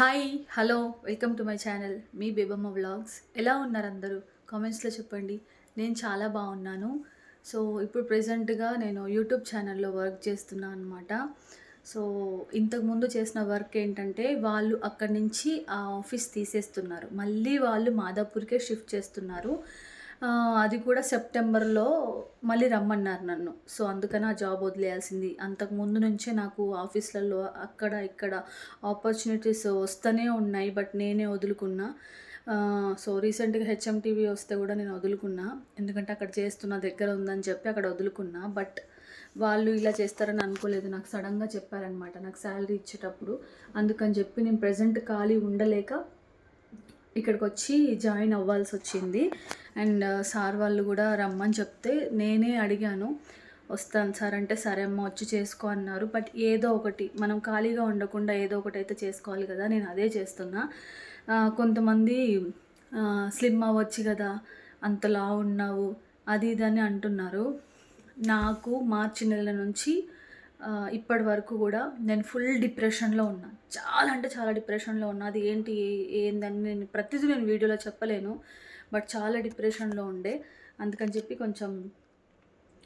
Hi hello welcome to my channel me Bebamma vlogs. ఎలా ఉన్నారు అందరూ? కామెంట్స్లో చెప్పండి. నేను చాలా బాగున్నాను. సో ఇప్పుడు ప్రజెంట్గా నేను యూట్యూబ్ ఛానల్లో వర్క్ చేస్తున్నాను అనమాట సో ఇంతకుముందు చేసిన వర్క్ ఏంటంటే వాళ్ళు అక్కడి నుంచి ఆ ఆఫీస్ తీసేస్తున్నారు. మళ్ళీ వాళ్ళు మాదాపూర్కే షిఫ్ట్ చేస్తున్నారు. అది కూడా సెప్టెంబర్లో మళ్ళీ రమ్మన్నారు నన్ను. సో అందుకని ఆ జాబ్ వదిలేయాల్సింది. అంతకు ముందు నుంచే నాకు ఆఫీస్లలో అక్కడ ఇక్కడ ఆపర్చునిటీస్ వస్తూనే ఉన్నాయి బట్ నేనే వదులుకున్నా. సో రీసెంట్గా హెచ్ఎంటీవీ వస్తే కూడా నేను వదులుకున్నా. ఎందుకంటే అక్కడ చేస్తున్న దగ్గర ఉందని చెప్పి అక్కడ వదులుకున్నా. బట్ వాళ్ళు ఇలా చేస్తారని అనుకోలేదు. నాకు సడన్గా చెప్పారనమాట నాకు శాలరీ ఇచ్చేటప్పుడు. అందుకని చెప్పి నేను ప్రజెంట్ ఖాళీ ఉండలేక ఇక్కడికి వచ్చి జాయిన్ అవ్వాల్సి వచ్చింది. అండ్ సార్ వాళ్ళు కూడా రమ్మని చెప్తే నేనే అడిగాను. వస్తాను సార్ అంటే సరే అమ్మ వచ్చి చేసుకో అన్నారు. బట్ ఏదో ఒకటి మనం ఖాళీగా ఉండకుండా ఏదో ఒకటి అయితే చేసుకోవాలి కదా నేను అదే చేస్తున్నా. కొంతమంది స్లిమ్ అవ్వచ్చు కదా అంతలా ఉన్నావు అది ఇది అని అంటున్నారు. నాకు మార్చి నెల నుంచి ఇప్పటి వరకు కూడా నేను ఫుల్ డిప్రెషన్లో ఉన్నా. చాలా అంటే చాలా డిప్రెషన్లో ఉన్నా. అది ఏంటి ఏందని నేను ప్రతిదీ నేను వీడియోలో చెప్పలేను. బట్ చాలా డిప్రెషన్లో ఉండే. అందుకని చెప్పి కొంచెం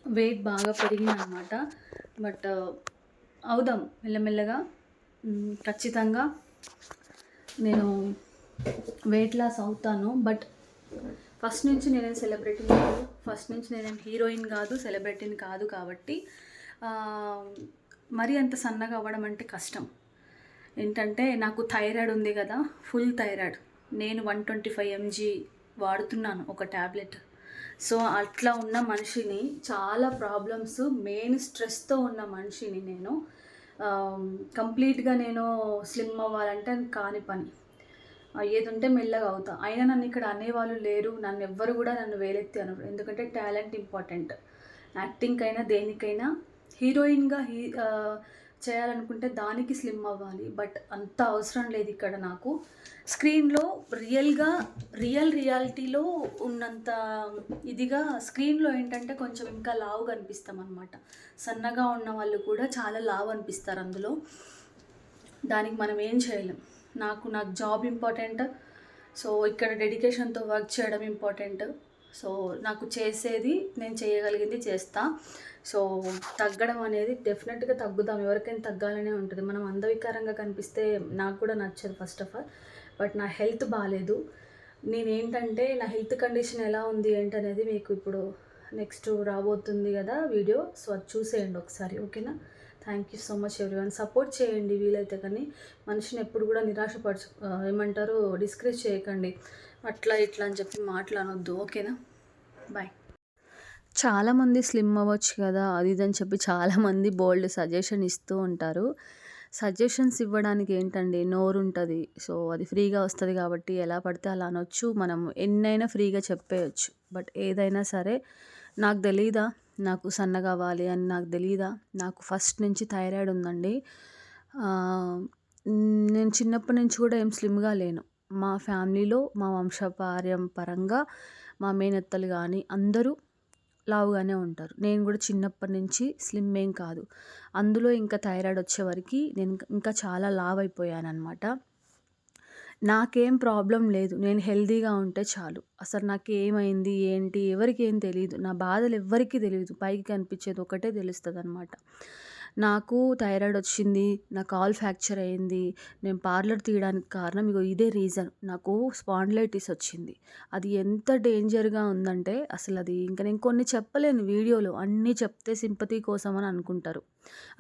వెయిట్ బాగా పెరిగింది అనమాట బట్ అవుదాం మెల్లమెల్లగా. ఖచ్చితంగా నేను వెయిట్ లాస్ అవుతాను. బట్ ఫస్ట్ నుంచి నేనేం సెలబ్రిటీ కాదు. ఫస్ట్ నుంచి నేనేం హీరోయిన్ కాదు సెలబ్రిటీని కాదు కాబట్టి మరీ అంత సన్నగా అవ్వడం అంటే కష్టం. ఏంటంటే నాకు థైరాయిడ్ ఉంది కదా ఫుల్ థైరాయిడ్. నేను వన్ ట్వంటీ ఫైవ్ ఎంజీ వాడుతున్నాను ఒక ట్యాబ్లెట్ సో అట్లా ఉన్న మనిషిని చాలా ప్రాబ్లమ్స్ మెయిన్ స్ట్రెస్తో ఉన్న మనిషిని నేను కంప్లీట్గా నేను స్లిమ్ అవ్వాలంటే కాని పని. ఏదంటే మెల్లగా అవుతా. అయినా నన్ను ఇక్కడ అనేవాళ్ళు లేరు నన్ను ఎవ్వరు కూడా నన్ను వేలెత్తి అను ఎందుకంటే టాలెంట్ ఇంపార్టెంట్. యాక్టింగ్కైనా అయినా దేనికైనా హీరోయిన్గా హీ చేయాలనుకుంటే దానికి స్లిమ్ అవ్వాలి. బట్ అంత అవసరం లేదు ఇక్కడ నాకు. స్క్రీన్లో రియల్గా రియల్ రియాలిటీలో ఉన్నంత ఇదిగా స్క్రీన్లో ఏంటంటే కొంచెం ఇంకా లావు కనిపిస్తాం అనమాట సన్నగా ఉన్న వాళ్ళు కూడా చాలా లావు అనిపిస్తారు అందులో. దానికి మనం ఏం చేయలేం. నాకు నాకు జాబ్ ఇంపార్టెంట్ సో ఇక్కడ డెడికేషన్తో వర్క్ చేయడం ఇంపార్టెంట్ సో నాకు చేసేది నేను చేయగలిగింది చేస్తా. సో తగ్గడం అనేది డెఫినెట్గా తగ్గుదాం ఎవరికైనా తగ్గాలనే ఉంటుంది. మనం అందవికారంగా కనిపిస్తే నాకు కూడా నచ్చదు ఫస్ట్ ఆఫ్ ఆల్. బట్ నా హెల్త్ బాగాలేదు నేనేంటంటే నా హెల్త్ కండిషన్ ఎలా ఉంది ఏంటనేది మీకు ఇప్పుడు నెక్స్ట్ రాబోతుంది కదా వీడియో. సో అది చూసేయండి ఒకసారి ఓకేనా? Thank you so much everyone. Support చేయండి వీలైతే కానీ. మనిషిని ఎప్పుడు కూడా నిరాశపరచు ఏమంటారు? డిస్కరేజ్ చేయకండి. అట్లా ఇట్లా అని చెప్పి మాట్లాడొద్దు ఓకేనా? బాయ్ చాలామంది స్లిమ్ అవ్వచ్చు కదా అది ఇది అని చెప్పి చాలామంది బోల్డ్ సజెషన్ ఇస్తూ ఉంటారు. సజెషన్స్ ఇవ్వడానికి ఏంటండి? నోరు ఉంటుంది. సో అది ఫ్రీగా వస్తుంది కాబట్టి ఎలా పడితే అలా అనొచ్చు. మనం ఎన్నైనా ఫ్రీగా చెప్పేయచ్చు. బట్ ఏదైనా సరే నాకు తెలీదా? నాకు సన్నగా అవ్వాలి అని నాకు తెలీదా? నాకు ఫస్ట్ నుంచి థైరాయిడ్ ఉందండి. నేను చిన్నప్పటి నుంచి కూడా ఏం స్లిమ్గా లేను. మా ఫ్యామిలీలో మా వంశపార్యం పరంగా మా మేనత్తలు కానీ అందరూ లావుగానే ఉంటారు. నేను కూడా చిన్నప్పటి నుంచి స్లిమ్ ఏం కాదు. అందులో ఇంకా థైరాయిడ్ వచ్చేవరకు నేను ఇంకా- చాలా లావ్ అయిపోయాను అనమాట నాకేం ప్రాబ్లం లేదు. నేను హెల్దీగా ఉంటే చాలు. అసలు నాకు ఏమైంది ఏంటి ఎవరికి ఏం తెలియదు నా బాధలు ఎవ్వరికీ తెలియదు పైకి కనిపించేది ఒకటే తెలుస్తుంది అనమాట నాకు థైరాయిడ్ వచ్చింది నా కాల్ ఫ్రాక్చర్ అయింది నేను పార్లర్ తీయడానికి కారణం ఇగో ఇదే రీజన్. నాకు స్పాండ్లైటిస్ వచ్చింది. అది ఎంత డేంజర్గా ఉందంటే అసలు అది ఇంకా నేను కొన్ని చెప్పలేను వీడియోలో. అన్నీ చెప్తే సింపతి కోసం అని అనుకుంటారు.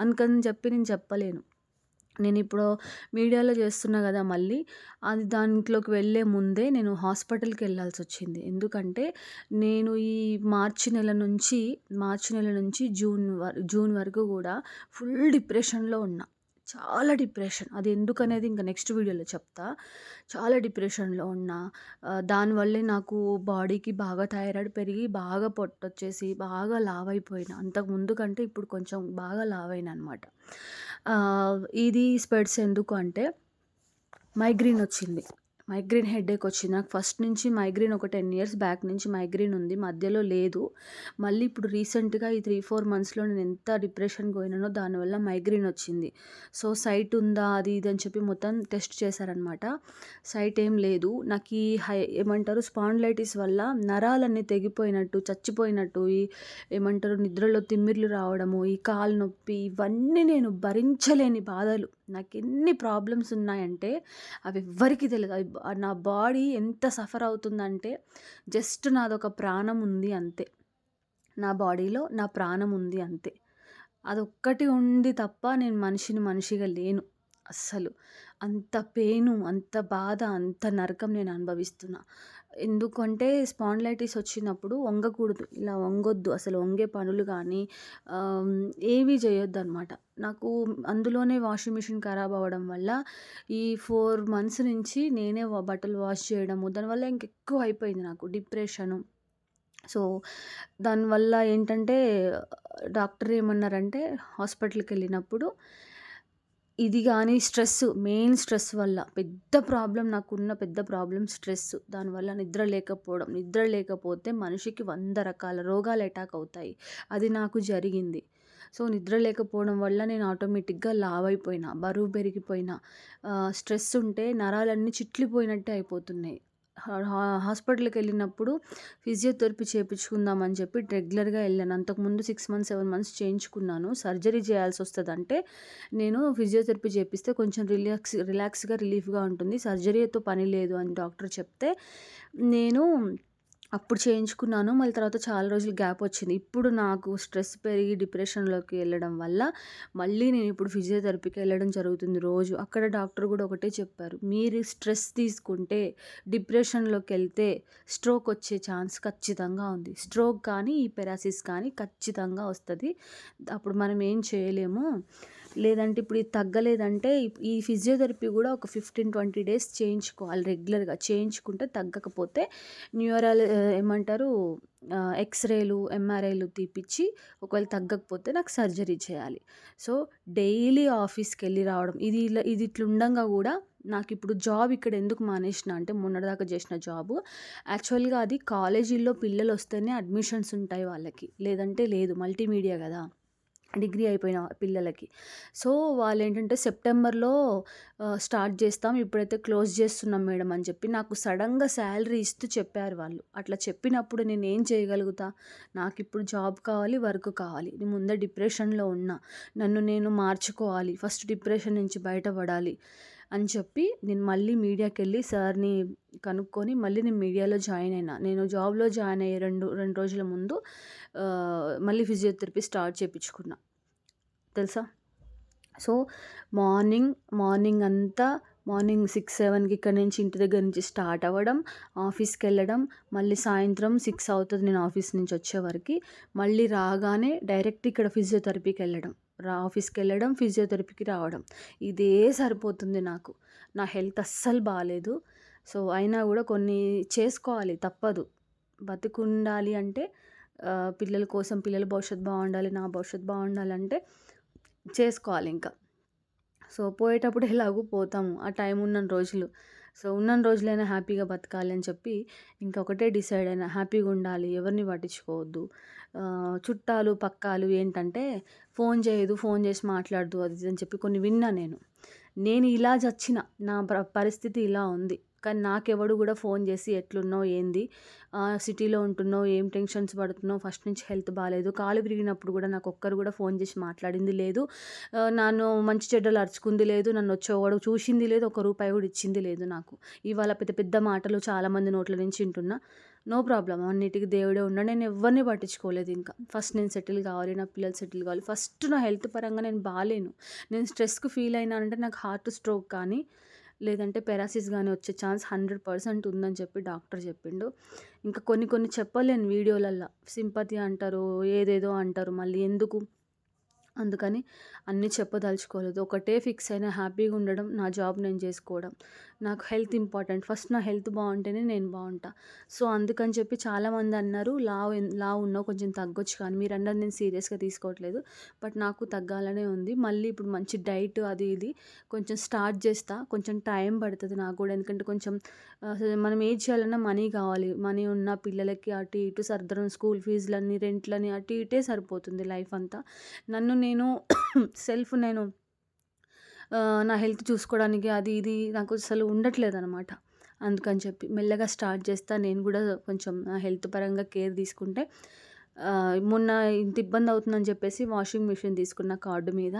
అందుకని చెప్పి నేను చెప్పలేను. నేను ఇప్పుడు మీడియాలో చేస్తున్నా కదా మళ్ళీ అది దాంట్లోకి వెళ్ళే ముందే నేను హాస్పిటల్కి వెళ్ళాల్సి వచ్చింది ఎందుకంటే నేను ఈ మార్చి నెల నుంచి మార్చి నెల నుంచి జూన్ వర జూన్ వరకు కూడా ఫుల్ డిప్రెషన్లో ఉన్నా. చాలా డిప్రెషన్. అది ఎందుకనేది ఇంకా నెక్స్ట్ వీడియోలో చెప్తా. చాలా డిప్రెషన్లో ఉన్నా. దానివల్లే నాకు బాడీకి బాగా థైరాయిడ్ పెరిగి బాగా పొట్టొచ్చేసి బాగా లావైపోయినా. అంతకు ముందు కంటే ఇప్పుడు కొంచెం బాగా లావ్ అనమాట ఇది స్పెడ్స్ ఎందుకు అంటే మైగ్రేన్ వచ్చింది. మైగ్రేన్ హెడేక్ వచ్చింది. నాకు ఫస్ట్ నుంచి మైగ్రేన్ ఒక టెన్ ఇయర్స్ బ్యాక్ నుంచి మైగ్రేన్ ఉంది. మధ్యలో లేదు. మళ్ళీ ఇప్పుడు రీసెంట్గా ఈ త్రీ ఫోర్ మంత్స్లో నేను ఎంత డిప్రెషన్కి పోయినానో దానివల్ల మైగ్రేన్ వచ్చింది. సో సైట్ ఉందా? అది ఇది అని చెప్పి మొత్తం టెస్ట్ చేశారనమాట సైట్ ఏం లేదు. నాకు ఈ హై ఏమంటారు? స్పాండ్లైటిస్ వల్ల నరాలన్నీ తెగిపోయినట్టు చచ్చిపోయినట్టు ఈ ఏమంటారు? నిద్రలో తిమ్మిర్లు రావడము ఈ కాలు నొప్పి ఇవన్నీ నేను భరించలేని బాధలు. నాకు ఎన్ని ప్రాబ్లమ్స్ ఉన్నాయంటే అవి ఎవ్వరికీ తెలియదు అవి నా బాడీ ఎంత సఫర్ అవుతుందంటే జస్ట్ నాదొక ప్రాణం ఉంది అంతే. నా బాడీలో నా ప్రాణం ఉంది అంతే. అదొక్కటి ఉంది తప్ప నేను మనిషిని మనిషిగా లేను. అస్సలు. అంత పెయిను అంత బాధ అంత నరకం నేను అనుభవిస్తున్నా. ఎందుకంటే స్పాండ్లైటిస్ వచ్చినప్పుడు వంగకూడదు. ఇలా వంగొద్దు. అసలు వంగే పనులు కానీ ఏవి ఏమీ చేయొద్దు అనమాట నాకు అందులోనే వాషింగ్ మిషన్ ఖరాబ్ అవ్వడం వల్ల ఈ ఫోర్ మంత్స్ నుంచి నేనే బట్టలు వాష్ చేయడము దానివల్ల ఇంకెక్కువ అయిపోయింది నాకు డిప్రెషను. సో దానివల్ల ఏంటంటే డాక్టర్ ఏమన్నారంటే హాస్పిటల్కి వెళ్ళినప్పుడు ఇది కానీ స్ట్రెస్ మెయిన్ స్ట్రెస్ వల్ల పెద్ద ప్రాబ్లం నాకున్న పెద్ద ప్రాబ్లం స్ట్రెస్. దానివల్ల నిద్ర లేకపోవడం నిద్ర లేకపోతే మనిషికి వంద రకాల రోగాలు అటాక్ అవుతాయి. అది నాకు జరిగింది. సో నిద్ర లేకపోవడం వల్ల నేను ఆటోమేటిక్గా లావ్ అయిపోయినా బరువు పెరిగిపోయినా. స్ట్రెస్ ఉంటే నరాలన్నీ చిట్లిపోయినట్టే అయిపోతున్నాయి. హాస్పిటల్కి వెళ్ళినప్పుడు ఫిజియోథెరపీ చేయించుకుందామని చెప్పి రెగ్యులర్గా వెళ్ళాను అంతకుముందు సిక్స్ మంత్స్ సెవెన్ మంత్స్ చేయించుకున్నాను. సర్జరీ చేయాల్సి వస్తుందంటే నేను ఫిజియోథెరపీ చేపిస్తే కొంచెం రిలాక్స్ రిలాక్స్గా రిలీఫ్గా ఉంటుంది. సర్జరీతో పని లేదు అని డాక్టర్ చెప్తే నేను అప్పుడు చేయించుకున్నాను. మళ్ళీ తర్వాత చాలా రోజులు గ్యాప్ వచ్చింది. ఇప్పుడు నాకు స్ట్రెస్ పెరిగి డిప్రెషన్లోకి వెళ్ళడం వల్ల మళ్ళీ నేను ఇప్పుడు ఫిజియోథెరపీకి వెళ్ళడం జరుగుతుంది రోజు. అక్కడ డాక్టర్ కూడా ఒకటే చెప్పారు. మీరు స్ట్రెస్ తీసుకుంటే డిప్రెషన్లోకి వెళ్తే స్ట్రోక్ వచ్చే ఛాన్స్ ఖచ్చితంగా ఉంది. స్ట్రోక్ కానీ ఈ పెరాసిస్ కానీ ఖచ్చితంగా వస్తుంది. అప్పుడు మనం ఏం చేయలేము? లేదంటే ఇప్పుడు ఇది తగ్గలేదంటే ఈ ఫిజియోథెరపీ కూడా ఒక ఫిఫ్టీన్ ట్వంటీ డేస్ చేయించుకోవాలి రెగ్యులర్గా. చేయించుకుంటే తగ్గకపోతే న్యూరల్ ఏమంటారు ఎక్స్రేలు ఎంఆర్ఐలు తీపిచ్చి ఒకవేళ తగ్గకపోతే నాకు సర్జరీ చేయాలి. సో డైలీ ఆఫీస్కి వెళ్ళి రావడం ఇది ఇలా ఇది ఇట్లా ఉండంగా కూడా నాకు ఇప్పుడు జాబ్ ఇక్కడ ఎందుకు మానేసిన అంటే మొన్నటిదాకా చేసిన జాబ్. యాక్చువల్గా అది కాలేజీల్లో పిల్లలు వస్తేనే అడ్మిషన్స్ ఉంటాయి వాళ్ళకి. లేదంటే లేదు మల్టీమీడియా కదా. డిగ్రీ అయిపోయిన పిల్లలకి. సో వాళ్ళు ఏంటంటే సెప్టెంబర్లో స్టార్ట్ చేస్తాం ఇప్పుడైతే క్లోజ్ చేస్తున్నాం మేడం అని చెప్పి నాకు సడన్గా శాలరీ ఇస్తూ చెప్పారు వాళ్ళు. అట్లా చెప్పినప్పుడు నేను ఏం చేయగలుగుతా? నాకు ఇప్పుడు జాబ్ కావాలి వర్క్ కావాలి. నేను ముందే డిప్రెషన్లో ఉన్నా. నన్ను నేను మార్చుకోవాలి. ఫస్ట్ డిప్రెషన్ నుంచి బయటపడాలి. అని చెప్పి నేను మళ్ళీ మీడియాకి వెళ్ళి సార్ని కనుక్కొని మళ్ళీ నేను మీడియాలో జాయిన్ అయినా. నేను జాబ్లో జాయిన్ అయ్యే రెండు రెండు రోజుల ముందు మళ్ళీ ఫిజియోథెరపీ స్టార్ట్ చేయించుకున్నా తెలుసా? సో మార్నింగ్ మార్నింగ్ అంతా మార్నింగ్ సిక్స్ సెవెన్కి ఇక్కడ నుంచి ఇంటి దగ్గర నుంచి స్టార్ట్ అవ్వడం ఆఫీస్కి వెళ్ళడం మళ్ళీ సాయంత్రం సిక్స్ అవుతుంది నేను ఆఫీస్ నుంచి వచ్చేవరకు మళ్ళీ రాగానే డైరెక్ట్ ఇక్కడ ఫిజియోథెరపీకి వెళ్ళడం ఆఫీస్కి వెళ్ళడం ఫిజియోథెరపీకి రావడం. ఇదే సరిపోతుంది నాకు. నా హెల్త్ అస్సలు బాగాలేదు సో అయినా కూడా కొన్ని చేసుకోవాలి. తప్పదు. బతికుండాలి అంటే పిల్లల కోసం పిల్లల భవిష్యత్తు బాగుండాలి నా భవిష్యత్తు బాగుండాలంటే చేసుకోవాలి ఇంకా. సో పోయేటప్పుడు ఎలాగూ పోతాము. ఆ టైం ఉన్న రోజులు. సో ఉన్న రోజులైనా హ్యాపీగా బతకాలి అని చెప్పి ఇంకొకటే డిసైడ్ అయినా. హ్యాపీగా ఉండాలి. ఎవరిని పట్టించుకోవద్దు. చుట్టాలు పక్కాలు ఏంటంటే ఫోన్ చేయదు ఫోన్ చేసి మాట్లాడదు అది ఇది అని చెప్పి కొన్ని విన్నా నేను. నేను ఇలా చచ్చిన నా పరిస్థితి ఇలా ఉంది. కానీ నాకెవడు కూడా ఫోన్ చేసి ఎట్లున్నావు ఏంది? సిటీలో ఉంటున్నావు ఏం టెన్షన్స్ పడుతున్నావు? ఫస్ట్ నుంచి హెల్త్ బాగాలేదు కాలు విరిగినప్పుడు కూడా నాకు ఒక్కరు కూడా ఫోన్ చేసి మాట్లాడింది లేదు. నన్ను మంచి చెడ్డలు అరుచుకుంది లేదు నన్ను వచ్చేవాడు చూసింది లేదు ఒక రూపాయి కూడా ఇచ్చింది లేదు నాకు. ఇవాళ పెద్ద పెద్ద మాటలు చాలామంది నోట్ల నుంచి వింటున్నా. నో ప్రాబ్లం అన్నిటికీ దేవుడే ఉన్నాడు నేను ఎవరిని పట్టించుకోలేదు ఇంకా. ఫస్ట్ నేను సెటిల్ కావాలి నా పిల్లలు సెటిల్ కావాలి. ఫస్ట్ నా హెల్త్ పరంగా నేను బాగాలేను. నేను స్ట్రెస్కి ఫీల్ అయినానంటే నాకు హార్ట్ స్ట్రోక్ కానీ లేదంటే పెరాసిస్ కానీ వచ్చే ఛాన్స్ హండ్రెడ్ పర్సెంట్ ఉందని చెప్పి డాక్టర్ చెప్పిండు. ఇంకా కొన్ని కొన్ని చెప్పలేను వీడియోలల్లో. సింపతి అంటారు ఏదేదో అంటారు. మళ్ళీ ఎందుకు? అందుకని అన్నీ చెప్పదలుచుకోలేదు. ఒకటే ఫిక్స్ అయిన హ్యాపీగా ఉండడం నా జాబ్ నేను చేసుకోవడం. నాకు హెల్త్ ఇంపార్టెంట్. ఫస్ట్ నా హెల్త్ బాగుంటేనే నేను బాగుంటా. సో అందుకని చెప్పి చాలామంది అన్నారు లావ్ లావ్ లావు ఉన్నావు కొంచెం తగ్గొచ్చు కానీ మీరు అన్నది నేను సీరియస్గా తీసుకోవట్లేదు బట్ నాకు తగ్గాలనే ఉంది. మళ్ళీ ఇప్పుడు మంచి డైట్ అది ఇది కొంచెం స్టార్ట్ చేస్తా. కొంచెం టైం పడుతుంది నాకు కూడా. ఎందుకంటే కొంచెం మనం ఏం చేయాలన్నా మనీ కావాలి. మనీ ఉన్న పిల్లలకి అటు ఇటు సర్దరం స్కూల్ ఫీజులని రెంట్లని అటు ఇటే సరిపోతుంది లైఫ్ అంతా. నన్ను నేను సెల్ఫ్ నేను నా హెల్త్ చూసుకోవడానికి అది ఇది నాకు అసలు ఉండట్లేదు అనమాట అందుకని చెప్పి మెల్లగా స్టార్ట్ చేస్తా. నేను కూడా కొంచెం నా హెల్త్ పరంగా కేర్ తీసుకుంటే మొన్న ఇంత ఇబ్బంది అవుతుందని చెప్పేసి వాషింగ్ మిషన్ తీసుకున్న కార్డు మీద.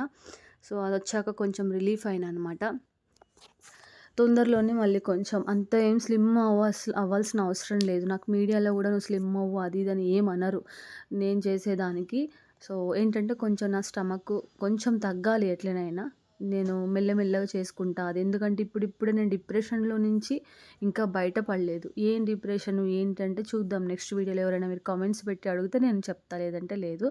సో అది వచ్చాక కొంచెం రిలీఫ్ అయినా అనమాట తొందరలోనే మళ్ళీ కొంచెం అంత ఏం స్లిమ్ అవ్వాల్సి అవ్వాల్సిన అవసరం లేదు. నాకు మీడియాలో కూడా నువ్వు స్లిమ్ అవ్వు అది ఇది అని ఏమనరు నేను చేసేదానికి సో ఏంటంటే కొంచెం నా స్టమక్ కొంచెం తగ్గాలి ఎట్లనైనా. నేను మెల్లమెల్లగా చేసుకుంటా. అది ఎందుకంటే ఇప్పుడు ఇప్పుడే నేను డిప్రెషన్లో నుంచి ఇంకా బయటపడలేదు ఏం డిప్రెషన్ ఏంటంటే చూద్దాం. నెక్స్ట్ వీడియోలో ఎవరైనా మీరు కామెంట్స్ పెట్టి అడిగితే నేను చెప్తా. లేదంటే లేదు.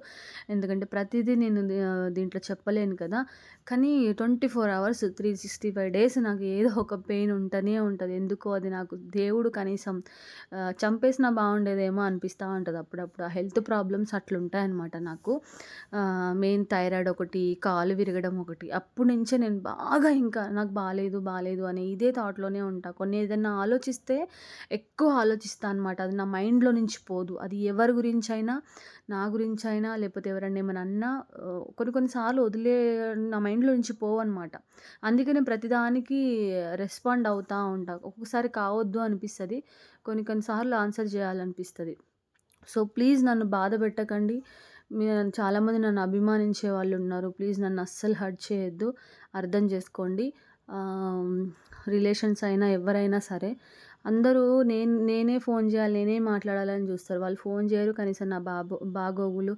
ఎందుకంటే ప్రతిదీ నేను దీంట్లో చెప్పలేను కదా. కానీ twenty four hours three sixty five days నాకు ఏదో ఒక పెయిన్ ఉంటూనే ఉంటుంది. ఎందుకో అది నాకు దేవుడు కనీసం చంపేసినా బాగుండేదేమో అనిపిస్తూ ఉంటుంది అప్పుడప్పుడు. ఆ హెల్త్ ప్రాబ్లమ్స్ అట్లుంటాయన్నమాట నాకు. మెయిన్ థైరాయిడ్ ఒకటి కాలు విరగడం ఒకటి. అప్పుడు నుంచే నేను బాగా ఇంకా నాకు బాగాలేదు బాగాలేదు అని ఇదే థాట్లోనే ఉంటా. కొన్ని ఏదైనా ఆలోచిస్తే ఎక్కువ ఆలోచిస్తాను అనమాట అది నా మైండ్లో నుంచి పోదు. అది ఎవరి గురించి అయినా నా గురించి అయినా లేకపోతే ఎవరైనా ఏమైనా అన్నా కొన్ని కొన్నిసార్లు వదిలే నా మైండ్లో నుంచి పోవన్నమాట అందుకనే ప్రతిదానికి రెస్పాండ్ అవుతూ ఉంటా. ఒక్కొక్కసారి కావద్దు అనిపిస్తుంది. కొన్ని కొన్నిసార్లు ఆన్సర్ చేయాలనిపిస్తుంది. సో ప్లీజ్ నన్ను బాధ పెట్టకండి. చాలామంది నన్ను అభిమానించే వాళ్ళు ఉన్నారు. ప్లీజ్ నన్ను అస్సలు హర్ట్ చేయొద్దు. అర్థం చేసుకోండి. రిలేషన్స్ అయినా ఎవరైనా సరే అందరూ నేను నేనే ఫోన్ చేయాలి నేనే మాట్లాడాలని చూస్తారు. వాళ్ళు ఫోన్ చేయరు కనీసం నా బాబో బాగోగులు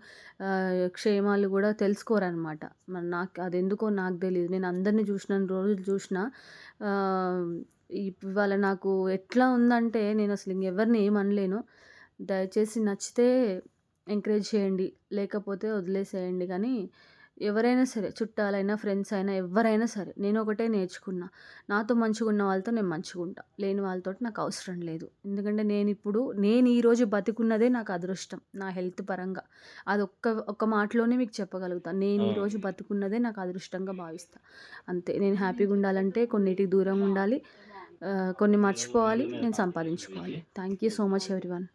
క్షేమాలు కూడా తెలుసుకోరనమాట మరి నాకు అది ఎందుకో నాకు తెలియదు నేను అందరినీ చూసిన రోజులు చూసిన ఇవాళ నాకు ఎట్లా ఉందంటే నేను అసలు ఇంకెవరిని ఏమనలేను. దయచేసి నచ్చితే ఎంకరేజ్ చేయండి లేకపోతే వదిలేసేయండి. కానీ ఎవరైనా సరే చుట్టాలైనా ఫ్రెండ్స్ అయినా ఎవరైనా సరే నేను ఒకటే నేర్చుకున్నా. నాతో మంచిగా ఉన్న వాళ్ళతో నేను మంచిగా ఉంటా. లేని వాళ్ళతో నాకు అవసరం లేదు. ఎందుకంటే నేను ఇప్పుడు నేను ఈరోజు బతికున్నదే నాకు అదృష్టం నా హెల్త్ పరంగా. అది ఒక్క ఒక్క మాటలోనే మీకు చెప్పగలుగుతాను నేను ఈరోజు బతుకున్నదే నాకు అదృష్టంగా భావిస్తా. అంతే. నేను హ్యాపీగా ఉండాలంటే కొన్నిటికి దూరంగా ఉండాలి. కొన్ని మర్చిపోవాలి. నేను సంపాదించుకోవాలి. Thank you so much everyone.